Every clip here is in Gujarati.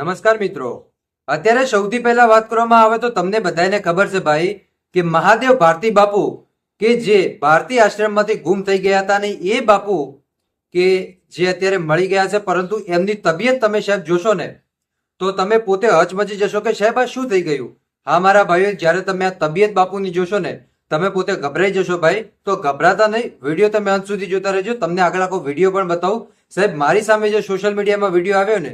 નમસ્કાર મિત્રો. અત્યારે સૌથી પહેલા વાત કરવામાં આવે તો તમને બધાને ખબર છે ભાઈ કે મહાદેવ ભારતી બાપુ કે જે ભારતી આશ્રમમાંથી ગુમ થઈ ગયા હતા અને એ બાપુ કે જે અત્યારે મળી ગયા છે, પરંતુ એમની તબિયત તમે સાહેબ જોશો ને, તો તમે પોતે હચમચી જશો કે સાહેબ આ શું થઈ ગયું? હા, મારા ભાઈઓ, જ્યારે તમે આ તબિયત બાપુની જોશો ને, તમે પોતે ગભરાઈ જશો ભાઈ. તો ગભરાતા નહીં. વીડિયો તમે અંત સુધી જોતા રહેજો. તમને આગળ આખો વીડિયો પણ બતાવું. સાહેબ, મારી સામે જે સોશિયલ મીડિયામાં વીડિયો આવ્યો ને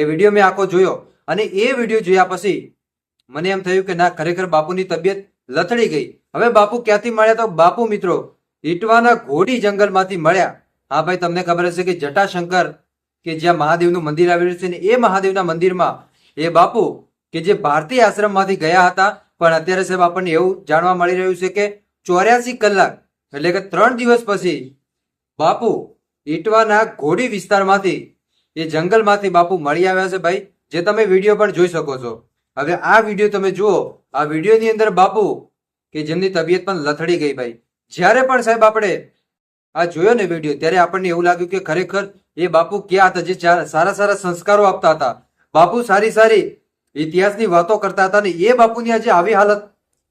એ વીડિયો મેં આખો જોયો અને એ વીડિયો જોયા પછી મને એમ થયું કે ના, ખરેખર બાપુની તબિયત લથડી ગઈ. હવે બાપુ ક્યાંથી મળ્યા તો? બાપુ મિત્રો, ઈટવાના ઘોડી જંગલમાંથી મળ્યા. હા ભાઈ, તમને ખબર હશે કે જટાશંકર કે જ્યાં મહાદેવનું મંદિર આવેલું છે ને એ મહાદેવના મંદિરમાં એ બાપુ કે જે ભારતીય આશ્રમમાંથી ગયા હતા, પણ અત્યારે સાહેબ આપણને એવું જાણવા મળી રહ્યું છે કે ચોર્યાસી કલાક, એટલે કે ત્રણ દિવસ પછી બાપુ ઈટવાના ઘોડી વિસ્તારમાંથી એ જંગલમાંથી બાપુ મળી આવ્યા છે ભાઈ, જે તમે વીડિયો પણ જોઈ શકો છો. હવે આ વીડિયો તમે જુઓ, આ વિડીયોની અંદર બાપુ, કે જેમની તબિયત પણ લથડી ગઈ ભાઈ. જ્યારે પણ સાહેબ આપણે આ જોયો ને વીડિયો, ત્યારે આપણને એવું લાગ્યું કે ખરેખર એ બાપુ ક્યાં હતા, જે સારા સારા સંસ્કારો આપતા હતા. બાપુ સારી સારી ઇતિહાસની વાતો કરતા હતા ને એ બાપુની આજે આવી હાલત.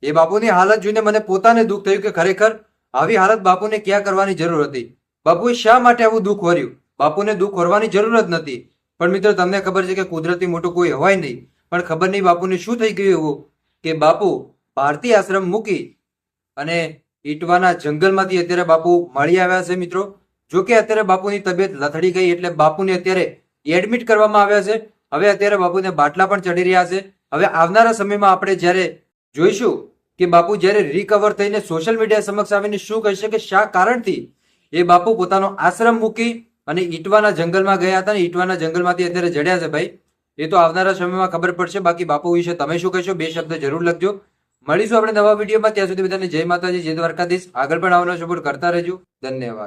એ બાપુની હાલત જોઈને મને પોતાને દુઃખ થયું કે ખરેખર આવી હાલત બાપુને ક્યાં કરવાની જરૂર હતી? બાપુએ શા માટે આવું દુઃખ વર્યું? બાપુને દુઃખ હોરવાની જરૂર જ નથી. પણ મિત્રો, તમને ખબર છે કે કુદરતી મોટું કોઈ હોય નહીં. પણ ખબર નહીં બાપુને શું થઈ ગયું એવું? કે બાપુ ભારતીય આશ્રમ મૂકી અને ઈટવાના જંગલમાંથી અત્યારે બાપુ મળી આવ્યા છે મિત્રો. જો કે અત્યારે બાપુની તબિયત લથડી ગઈ એટલે બાપુને અત્યારે એડમિટ કરવામાં આવ્યા છે. હવે અત્યારે બાપુને બાટલા પણ ચડી રહ્યા છે. હવે આવનારા સમયમાં આપણે જ્યારે જોઈશું કે બાપુ જ્યારે રિકવર થઈને સોશિયલ મીડિયા સમક્ષ આવીને શું કહેશે કે શા કારણથી એ બાપુ પોતાનો આશ્રમ મૂકી અને ઈટવાના જંગલમાં ગયા હતા ને ઈટવાના જંગલમાંથી અત્યારે જડ્યા છે ભાઈ. એ તો આવનારા સમયમાં ખબર પડશે. બાકી બાપુ વિશે તમે શું કહેશો? બે શબ્દ જરૂર લખજો. મળીશું આપણે નવા વિડીયોમાં. ત્યાં સુધી બધાને જય માતાજી, જય દ્વારકાધીશ. આગળ પણ આવવાનો સપોર્ટ કરતા રહેજો. ધન્યવાદ.